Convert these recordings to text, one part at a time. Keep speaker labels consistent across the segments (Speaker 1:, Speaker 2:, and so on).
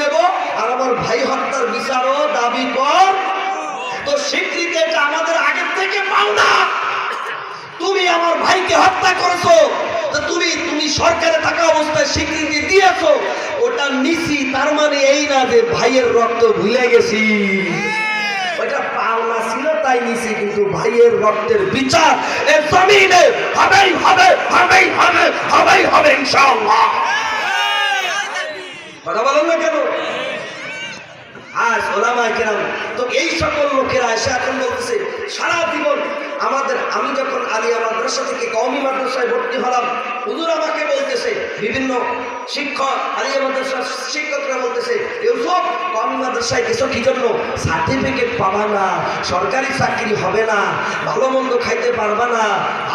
Speaker 1: দেবো কর। তো স্বীকৃতি আমাদের আগের থেকে পাও না। তুমি আমার ভাইকে হত্যা করেছ তুমি তুমি সরকারে থাকা অবস্থায় স্বীকৃতি দিয়েছ। ওটা নিছি, তার মানে এই না যে ভাইয়ের রক্ত ভুলে গেছি। ছিল নিছি, কিন্তু ভাইয়ের রক্তের বিচার এ জমিনে হবেই হবে হবেই হবে হবেই হবে ইনশাআল্লাহ। কথা বলেন না কেন? আজ ওলামায় কেরাম, তো এই সকল লোকেরা এসে এখন বলতেছে, সারা জীবন আমাদের, আমি যখন আলিয়া মাদ্রাসা থেকে কওমি মাদ্রাসায় ভর্তি হলাম, হুজুর আমাকে বলতেছে, বিভিন্ন শিক্ষক, আলিয়া মাদ্রাসার শিক্ষকরা বলতেছে, ইউসুফ, কওমি মাদ্রাসায় গেছো কি জন্য? সার্টিফিকেট পাবা না, সরকারি চাকরি হবে না, ভালো মন্দ খাইতে পারবা না,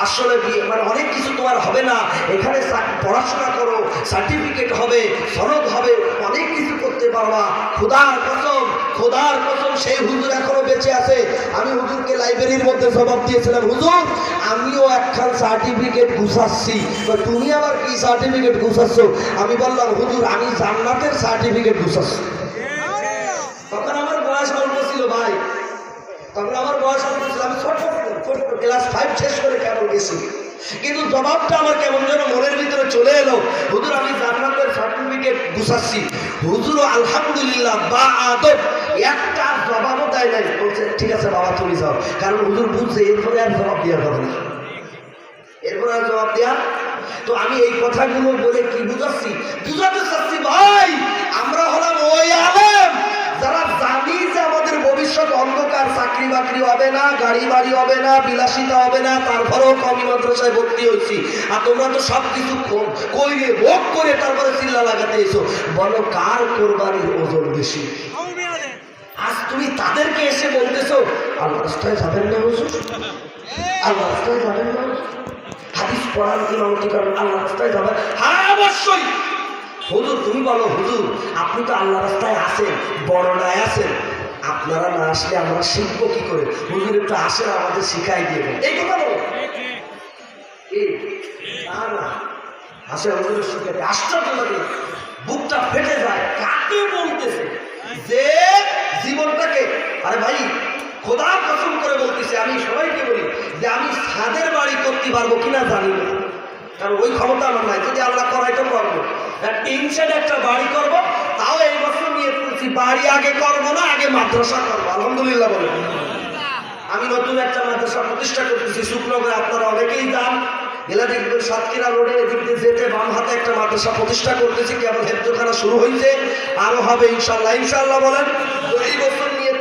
Speaker 1: আসলে মানে অনেক কিছু তোমার হবে না, এখানে পড়াশোনা করো, সার্টিফিকেট হবে, সনদ হবে অনেক কিছু করতে পারবা। খোদার কসম খোদার কসম, সেই হুজুর এখনও বেঁচে আছে। আমি হুজুরকে লাইব্রেরির মধ্যে জবাব দিয়েছিলাম, হুজুর, আমিও একখান সার্টিফিকেট তো তুমি আবার কি সার্টিফিকেট গুছাচ্ছ? আমি বললাম, হুজুর, আমি জান্নাতের সার্টিফিকেট গুছাচ্ছি। তখন আমার বয়স অল্প ছিল ভাই। তখন আমার বয়স অল্প ছিল, আমি ছোট ছোট ক্লাস ফাইভ শেষ করে কেমন গেছি। কিন্তু জবাবটা আমার কেমন যেন মনের ভিতরে চলে এলো, হুজুর, আমি জান্নাতের সার্টিফিকেট গুছাচ্ছি। হুজুর, আলহামদুলিল্লাহ, বা আদব, একটা জবাবও দেয় নাই। বলছে, ঠিক আছে বাবা তুমি যাও। কারণ হুজুর বুঝছে, এরপরে আর জবাব দেওয়ার কথা নেই এরপরে আর জবাব দেওয়া তো আমি এই কথাগুলো বলে কি বুঝাচ্ছি? বুঝাতে চাচ্ছি, ভাই চাকরি বাকরি হবে না, গাড়ি বাড়ি হবে না, বিলাসিতা হবে না, তারপরেও কমি মাদ্রাসায় ভর্তি হয়েছি। আর তোমরা তো সব কিছু কইরে ভোগ করে তারপরে চিল্লা লাগাতে এসো। বলো, কার কোরবানির ওজন বেশি? আজ তুমি তাদেরকে এসে বলতেছো আল্লাহ রাস্তায় যাবেন না হুজুর? আল্লাহ রাস্তায় যাবেন না হাদিস পড়ার ইমামতি করেন আল্লাহ রাস্তায় যাবেন হ্যাঁ অবশ্যই। হুজুর, তুমি বলো, হুজুর, আপনি তো আল্লাহ রাস্তায় আছেন বড়নায় আছেন। আপনারা না আসলে আমরা শিখব কি করে? হুজুর একটু আসেন, আমাদের শিখাই দিয়ে এই কথা বলো। না আসে হুজুরের আশ্চর্য বুকটা ফেটে যায় যে জীবনটাকে, আরে ভাই করে বলতেছে, আমি সবাইকে বলি যে আমি ছাদের বাড়ি করতে পারব জানি না। কারণ ওই ক্ষমতা আমার নাই। যদি আল্লাহ করাই তো করব। টেনশন একটা বাড়ি করব, তাও এই তুলছি বাড়ি আগে করব না, আগে মাদ্রাসা করব। আলহামদুলিল্লাহ বলে। আমি নতুন একটা মাদ্রাসা প্রতিষ্ঠা করতেছি শুক্রবার আপনারা অনেকেই যান গেলে দেখবেন সাতক্ষীরা রোডে এদিক যেতে বাম হাতে একটা মাদ্রাসা প্রতিষ্ঠা করতেছি, কেবল হেফজোখানা শুরু হয়েছে আরও হবে ইনশাল্লাহ ইনশাল্লাহ বলেন, তো এই বছর নিয়ে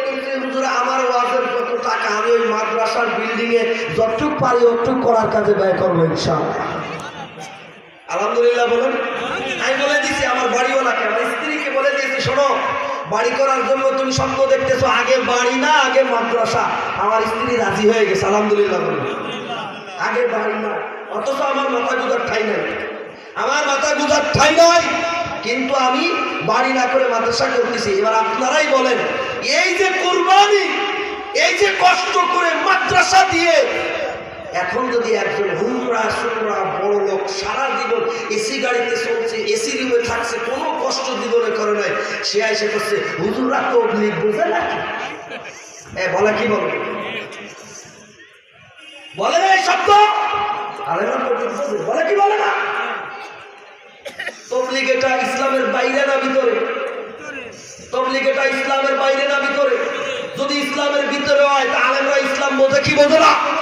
Speaker 1: আমার ওয়াজের যত টাকা আমি ওই মাদ্রাসার বিল্ডিং এ যতটুক পারি অতটুক করার কাজে ব্যয় করব ইনশাল্লাহ আলহামদুলিল্লাহ বলেন, আমি বলে দিছি, আমার বাড়িওয়ালাকে, আমার স্ত্রীকে বলে দিয়েছি, শোনো বাড়ি করার জন্য তুমি স্বপ্ন দেখতেছো, আগে বাড়ি না, আগে মাদ্রাসা। আমার স্ত্রী রাজি হয়ে গেছে, আলহামদুলিল্লাহ আগে বাড়ি না, অথচ আমার মাথা গুজার ঠাই নাই। আমার মাথা গুজার ঠাই নাই, কিন্তু আমি বাড়ি না করে মাদ্রাসা করতেছি। এবার আপনারাই বলেন, এই যে কোরবানি, এই যে কষ্ট করে মাদ্রাসা দিয়ে এখন যদি একজন হুমরা সুমরা বড় লোক সারা জীবন এসি গাড়িতে চলছে এসি রুমে থাকছে, কোনো কষ্ট জীবনে করে নাই, সে এসে করছে হুজুরা তো অগ্নিক বোঝে নাকি? এ, বলে কি বলে? বলে না এই শব্দ? না। বলে কি বলে না? তবলিগ এটা ইসলামের বাইরে না ভিতরে? তবলিগ এটা ইসলামের বাইরে না ভিতরে? যদি ইসলামের ভিতরে হয় তা আলেমরা ইসলাম বোঝে কি বোঝে না?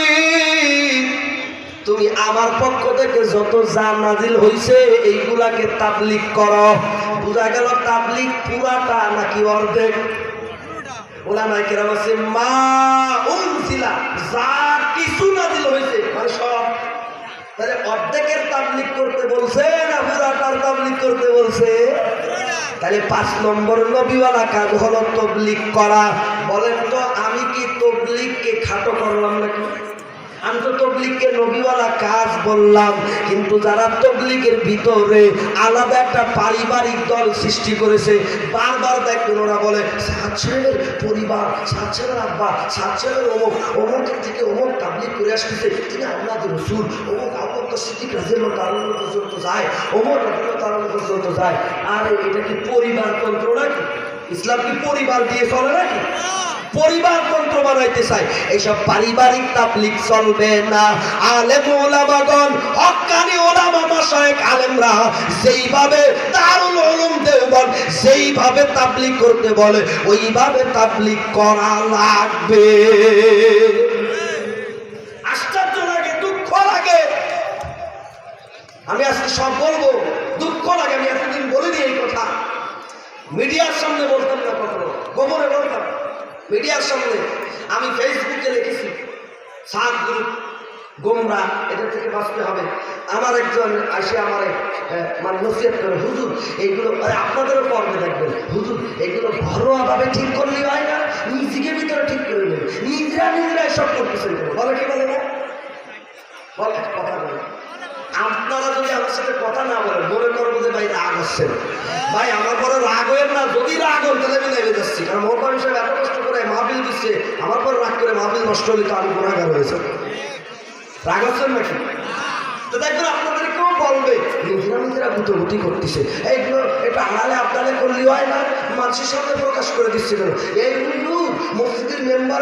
Speaker 1: তুমি আমার পক্ষ থেকে যত যা নাজিল হইছে, এইগুলাকে তাবলিগ করো। বোঝা গেল তাবলিক পুরাটা নাকি অর্ধেক? ওলামায়ে কেরাম মা কিছু নাজিল মানে তাহলে করতে বলছে না তাবলিগ করতে বলছে? তাহলে পাঁচ নম্বর তবলিক করা। বলেন তো, আমি কি তবলিককে খাটো করলাম নাকি? আমি তো তবলিগকে নবীওয়ালা কাজ বললাম, কিন্তু যারা তবলিগের ভিতরে আলাদা একটা পারিবারিক দল সৃষ্টি করেছে, বারবার দেখবেন ওরা বলে, সাত ছেলের পরিবার, সাত ছেলের আব্বা, সাত ছেলের অমুক অমুকের থেকে অমুক তাবলিগ করে আসতেছে, তিনি আল্লাহ রসুল, অমুক আব্বক তো সিদ্দিক রাজিয়াল তালন পর্যন্ত যায়, অমুক রাজিয়াল তালন পর্যন্ত যায়। আর, এটা কি পরিবারতন্ত্র নাকি? ইসলাম কি পরিবার দিয়ে চলে নাকি? পরিবার তন্ত্র বানাইতে চায়। এইসব পারিবারিক তাবলিক চলবে না। আলেম ওলামাগণ হক্কানি ওলামা মাশায়েখ আলেমরা যেইভাবে দারুল উলুম দেওবন যেইভাবে তাবলিক করতে বলে, ওইভাবে তাবলিক করা লাগবে। আশ্চর্য লাগে, দুঃখ লাগে। আমি আজকে সব বলব, দুঃখ লাগে, আমি এতদিন বলে দিই এই কথা। মিডিয়ার সামনে বলতাম না কখনো গোপনে বলতাম মিডিয়ার সামনে আমি ফেসবুকে লিখেছি সাত গ্রুপ গোমরা, এটা থেকে বাঁচতে হবে। আমার একজন আসে আমার মানে নসিহত করে, হুজুর এইগুলো আপনাদেরও পর্বে দেখবেন। হুজুর, এগুলো ঘরোয়াভাবে ঠিক করলেই হয় না, নিজেকে ভিতরে ঠিক করে নেবে নিজেরা নিজেরা সব করতেছেন? বলে কি বলে না? বলে কথা বলে। আপনারা যদি আমার সাথে কথা না বলেন, মনে করব যে ভাই রাগ হচ্ছে ভাই, আমার পরে রাগ হয়ে না যদি রাগ হন তাহলে আমি নেমে যাচ্ছি কারণ মোহন সাহেব এত কষ্ট করে দিচ্ছে আমার পর রাগ করে মাহবিল নষ্ট হলে তো আমি গুণাগার হয়েছে রাগ হচ্ছেন নাকি তো দেখবেন বলবে এইগুলো এটা করলে হয় না প্রকাশ করে এইগুলো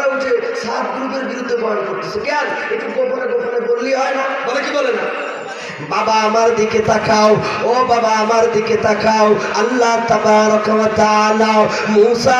Speaker 1: উঠে গ্রুপের বিরুদ্ধে বয়ন করতেছে। কেন? একটু গোপনে গোপনে বললেই হয় না। বলে কি বলে না? বাবা আমার দিকে তাকাও, ও বাবা আমার দিকে তাকাও, আল্লাহ তাবারক ওয়া মুসা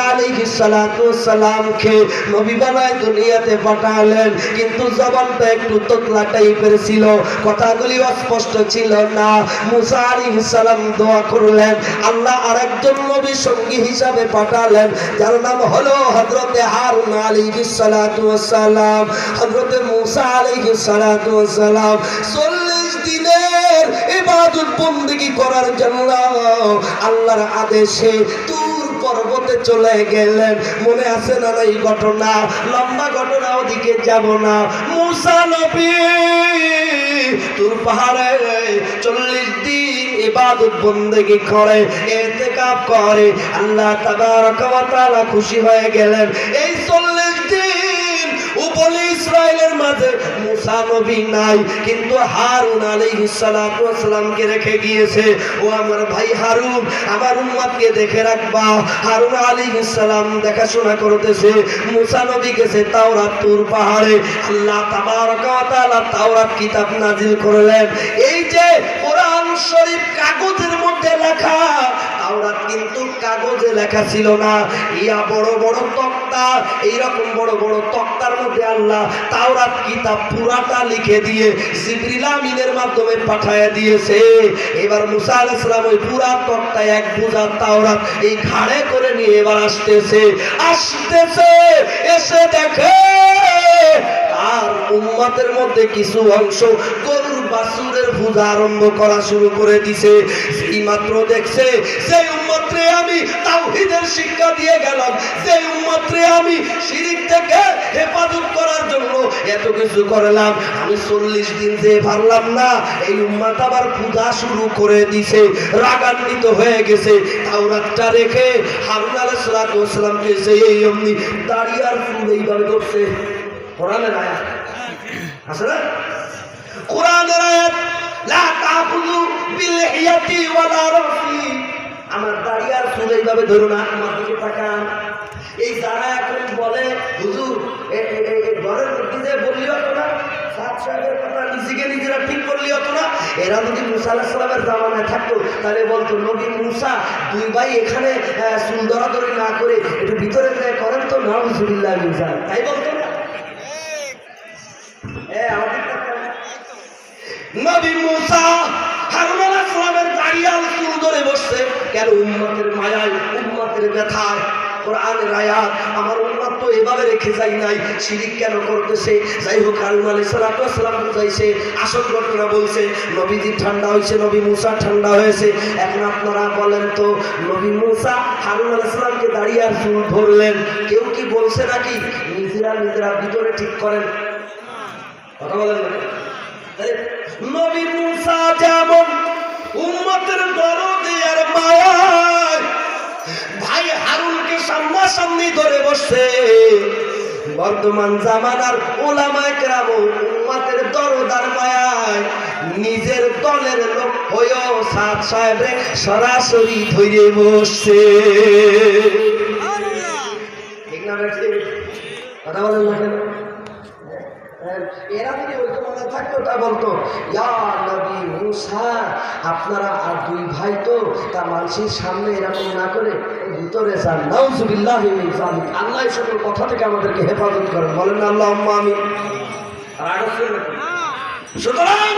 Speaker 1: সালাতু সালামকে নবী বানায় দুনিয়াতে পাঠালেন। কিন্তু জবানটা একটু তোতলা টাইপের ছিল, কথাগুলি অস্পষ্ট ছিল না। মুসা আলাইহিস সালাম দোয়া করলেন, আল্লাহ আরেকজন নবী সঙ্গী হিসাবে পাঠালেন, যার নাম হলো হযরতে হারুন আলাইহিস সালাতু সালাম। হযরতে মুসা আলাইহিস সালাতু সালাম 40 দিনের ইবাদত বন্দেগী করার জন্য আল্লাহর আদেশে তুর পর্বতে চলে গেলেন। মনে আছে না এই ঘটনা? লম্বা ঘটনা ওদিকে যাব না। মুসা নবী তুর পাহাড়ে চল্লিশ দিন ইবাদত বন্দেগী করে, এতেকাপ করে। আল্লাহ তাবারক ওয়া তাআলা খুশি হয়ে গেলেন। এই চল্লিশ উপলি ইসরায়েলের মাঝে মুসা নবী নাই, কিন্তু হারুন আলাইহিস সালাতু ওয়াসসালামকে রেখে গিয়েছে। ও আমার ভাই হারুন, আমার উম্মতকে দেখে রাখবা। হারুন আলাইহিস সালাম দেখাশোনা করতেছে, মুসা নবী গেছে তাওরাত তুর পাহাড়ে। আল্লাহ তাবারক তাওরাত কিতাব নাজিল করলেন। এই যে কোরআন শরীফ কাগজের মধ্যে লেখা কাগজে লেখা ছিল না। ইয়া বড় বড় তক্তা, এইরকম বড় বড় তক্তার মধ্যে আল্লাহ তাওরাত কিতাব পুরাটা লিখে দিয়ে জিবরিল আমিনের মাধ্যমে পাঠায় দিয়েছে। এবার মুসা আলাইহিস সালাম ওই পুরা তক্তা এক বোঝা তাওরাত এই ঘাড়ে করে নিয়ে এবার আসতেছে। আসতেছে, এসে দেখে আর উম্মতের মধ্যে কিছু অংশ গরুর বাসুরের পূজা আরম্ভ করা শুরু করে দিছে। সেই মাত্র দেখছে, সেই আমি তাওহীদের শিক্ষা দিয়ে গেলাম। সেই উম্মতরে আমি শিরিক থেকে হেফাজত করার জন্য এত কিছু করলাম, আমি চল্লিশ দিন যে পারলাম না, এই উম্মাত আবার পূজা শুরু করে দিছে, রাগান্বিত হয়ে গেছে। তাওরাতটা রেখে হারুন আলাইহিস সালাতু ওয়াস সালামকে সেই এই অমনি দাঁড়িয়ে আর ফুল এইভাবে করছে কোরআনের আয়াত। আছে না? কোরআনের আয়াত, লা তাকুলু বিল হিয়াতি ওয়ালা রাফি। আমার দাড়ি আর এইভাবে ধরো না, আমার দিকে তাকান। এই যারা এখন বলে, হুজুর ঘরের মধ্যে বললি হতো না, সাত কথা নিজেকে নিজেরা ঠিক হতো না, এরা যদি থাকতো, তাহলে বলতো, নবী দুই ভাই এখানে চুল না করে একটু ভিতরে করেন তো তাই বলতো না? আমাদের নবী ধরে বসছে, কেন উম্মতের মায়ায়, উম্মতের ব্যথায়? কোরআনের আয়াত আমার উম্মত তো এভাবে রেখে যাই নাই, শিরিক কেন করতেছে? যাই হোক হারুন আলী সালাম বুঝাইছে, আসল ঘটনা বলছে, নবীজি ঠান্ডা হয়েছে নবী মুসা ঠান্ডা হয়েছে। এখন আপনারা বলেন তো, নবী মুসা হারুন আলী সালামকে দাঁড়িয়ে আর চুল ধরলেন, কেউ কি বলছে নাকি? নিজেরা নিজেরা ভিতরে ঠিক করেন। কথা বলেন নবী মুসা যেমন উম্মতের দরদে আর মায়ায়। ভাই হারুনকে সামনাসামনি ধরে বসছে। বর্তমান জামানার ওলামায় কেরাম উম্মতের দরদার মায়ায়। নিজের দলের লোক হয়েও সাত সাহেবরে সরাসরি ধরে বসছে। ঠিক না? কথা বলেন না এরা যদি ওই মনে থাকতো তা বলতো ইয়া নবী মুসা আপনারা আর দুই ভাই তো তা মানুষের সামনে এরকম না করে ভিতরে যান। নাউজুবিল্লাহ আল্লাহ সকল কথা থেকে আমাদেরকে হেফাজত করেন। বলেন না আল্লাহ আম্মা আমি? সুতরাং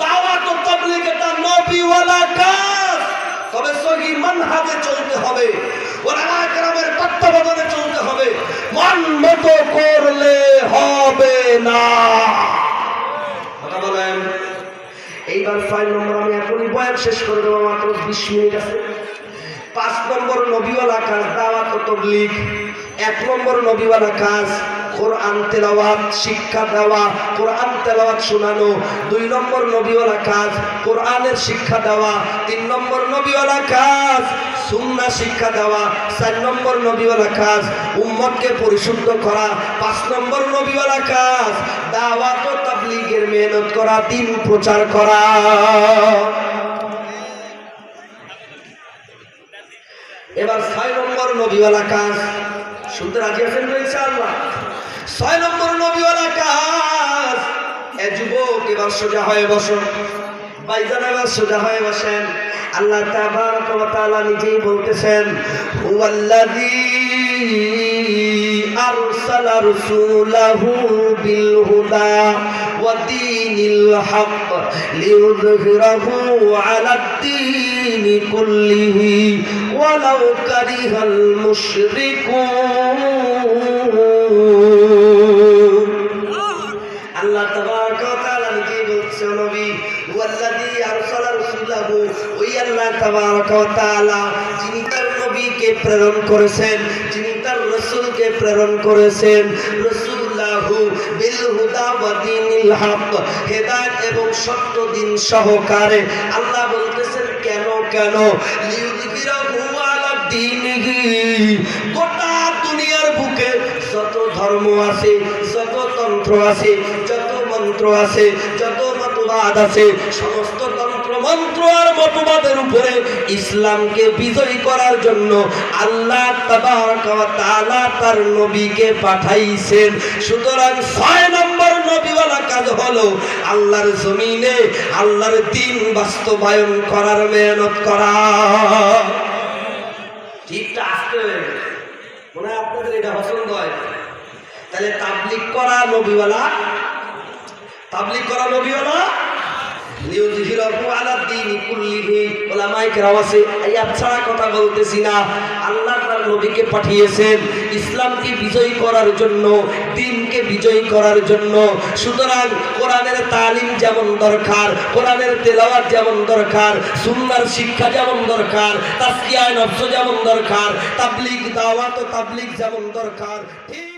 Speaker 1: দাওয়াত ও তাবলীগ এটা নবীওয়ালা কাজ। তবে সহি মানহাজে চলতে হবে। ওলামা কেরামের তত্ত্বাবধানে চলতে হবে। মন মতো করলে হবে না। কথা বলেন। এইবার ছয় নম্বর আমি এখনই বয়ান শেষ করে দেবো মাত্র বিশ মিনিট আছে। পাঁচ নম্বর নবীওয়ালা কাজ, দাওয়াত তবলিগ। এক নম্বর নবীওয়ালা কাজ কোরআন তেলাওয়াত, শিক্ষা দেওয়া, কোরআন তেলাওয়াত শোনানো, দুই নম্বর নবীওয়ালা কাজ, কোরআনের শিক্ষা দেওয়া, তিন নম্বর নবীওয়ালা কাজ সুন্না শিক্ষা দেওয়া, চার নম্বর নবীওয়ালা কাজ, উম্মতকে পরিশুদ্ধ করা, পাঁচ নম্বর নবীওয়ালা কাজ, দাওয়াত ও তাবলিগের মেহনত করা দিন প্রচার করা। এবার ছয় নম্বর নবীওয়ালা কাজ, শুনতে রাজি আছেন তো ইনশাআল্লাহ? ছয় নম্বর নবীওয়ালা কাজ। এ যুবক, এবার সোজা হয়ে বসো। বাইজান এবার সোজা হয়ে বসেন। আল্লাহ তাবারক নিজেই বলতেছেন রাসূলাহু বিল হুদা মুশরিকুন আল্লাহ তাবারক ওয়া তাআলা নিজেই বলছেন, নবী ওয়াল্লাযী আরসালা রাসূলাহু ওই আল্লাহ তাবারক ওয়া তাআলা যিনি তার নবীকে প্রেরণ করেছেন, যিনি তার রাসূলকে প্রেরণ করেছেন, রাসূলুল্লাহু বিল হুদা ওয়া দীনিল হক, হেদায়েত এবং সত্য দিন সহকারে আল্লাহ বলতেছেন কেন? গোটা দুনিয়ার বুকে যত ধর্ম আছে, যত তন্ত্র আছে, যত মন্ত্র আছে, যত মতবাদ আছে, সমস্ত তন্ত্র মন্ত্র আর মতবাদের উপরে ইসলামকে বিজয়ী করার জন্য আল্লাহ তাআলা তার নবীকে পাঠাইছেন। সুতরাং ছয় নম্বর নবীওয়ালা কাজ হলো আল্লাহর জমিনে আল্লাহর দিন বাস্তবায়ন করার মেহনত করা। ঠিকটা আসতে মনে হয় আপনাদের এটা পছন্দ হয়। তাহলে তাবলিক করা নবীওয়ালা তাবলিক করা নবীওয়ালা পাঠিয়েছেন ইসলামকে বিজয়ী করার জন্য, দিনকে বিজয়ী করার জন্য। সুতরাং কোরআনের তালিম যেমন দরকার, কোরআনের তেলাওয়াত যেমন দরকার, সুন্নার শিক্ষা যেমন দরকার তাসকিয়ায়ে নফস যেমন দরকার, তাবলিগ দাওয়াত ও যেমন দরকার, ঠিক